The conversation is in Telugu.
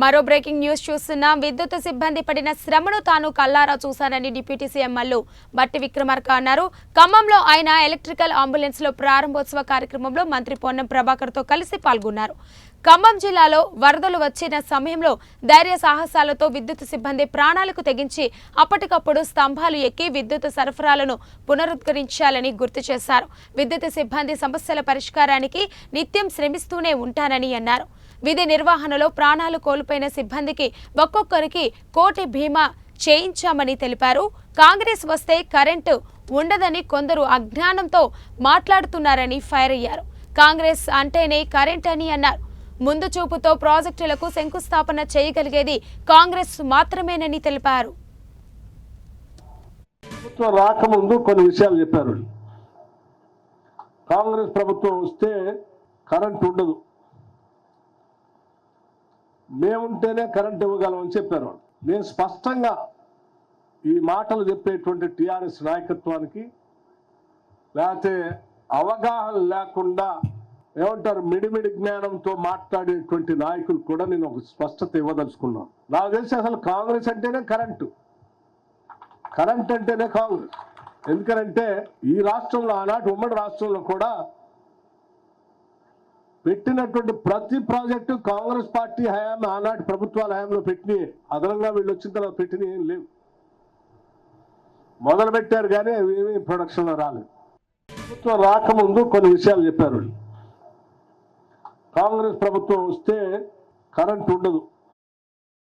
మరో బ్రేకింగ్ న్యూస్ చూస్తున్నా. విద్యుత్ సిబ్బంది పడిన శ్రమను తాను కల్లారా చూశానని డిప్యూటీ సీఎం మల్లు బట్టి విక్రమార్క అన్నారు. ఖమ్మంలో ఆయన ఎలక్ట్రికల్ అంబులెన్స్లో ప్రారంభోత్సవ కార్యక్రమంలో మంత్రి పొన్నం ప్రభాకర్తో కలిసి పాల్గొన్నారు. ఖమ్మం జిల్లాలో వరదలు వచ్చిన సమయంలో ధైర్య సాహసాలతో విద్యుత్ సిబ్బంది ప్రాణాలకు తెగించి అప్పటికప్పుడు స్తంభాలు ఎక్కి విద్యుత్ సరఫరాలను పునరుద్ధరించాలని గుర్తు చేశారు. విద్యుత్ సిబ్బంది సమస్యల పరిష్కారానికి నిత్యం శ్రమిస్తూనే ఉంటానని అన్నారు. విధి నిర్వహణలో ప్రాణాలు కోల్పోయిన సిబ్బందికి ఒక్కొక్కరికి కోటి బీమా చేయించామని తెలిపారు. కాంగ్రెస్ వస్తే కరెంటు ఉండదని కొందరు అజ్ఞానంతో మాట్లాడుతున్నారని ఫైర్ అయ్యారు. కాంగ్రెస్ అంటేనే కరెంట్ అని అన్నారు. ముందు చూపుతో ప్రాజెక్టులకు శంకుస్థాపన చేయగలిగేది కాంగ్రెస్ మాత్రమేనని తెలిపారు. ప్రభుత్వం రాకముందు కొన్ని విషయాలు చెప్పారు. కాంగ్రెస్ ప్రభుత్వం వస్తే కరెంట్ ఉండదు. మేముంటేనే కరెంట్ ఇవ్వగలం అని చెప్పారు నేను స్పష్టంగా ఈ మాటలు చెప్పేటువంటి టిఆర్ఎస్ నాయకత్వానికి లేకపోతే అవగాహన లేకుండా ఏమంటారు మిడిమిడి జ్ఞానంతో మాట్లాడేటువంటి నాయకులు కూడా నేను ఒక స్పష్టత ఇవ్వదలుచుకున్నాను. నాకు తెలిసి అసలు కాంగ్రెస్ అంటేనే కరెంటు కరెంట్ అంటేనే కాంగ్రెస్. ఎందుకనంటే ఈ రాష్ట్రంలో ఆనాటి ఉమ్మడి రాష్ట్రంలో కూడా పెట్టినటువంటి ప్రతి ప్రాజెక్టు కాంగ్రెస్ పార్టీ హయాం ఆనాటి ప్రభుత్వాల హయాంలో పెట్టిన అదనంగా వీళ్ళు వచ్చిన తర్వాత పెట్టిన ఏం లేవు. మొదలు పెట్టారు కానీ అవి ఏమీ ప్రొడక్షన్లో రాలేదు. ప్రభుత్వం రాకముందు కొన్ని విషయాలు చెప్పారు. కాంగ్రెస్ ప్రభుత్వం వస్తే కరెంట్ ఉండదు.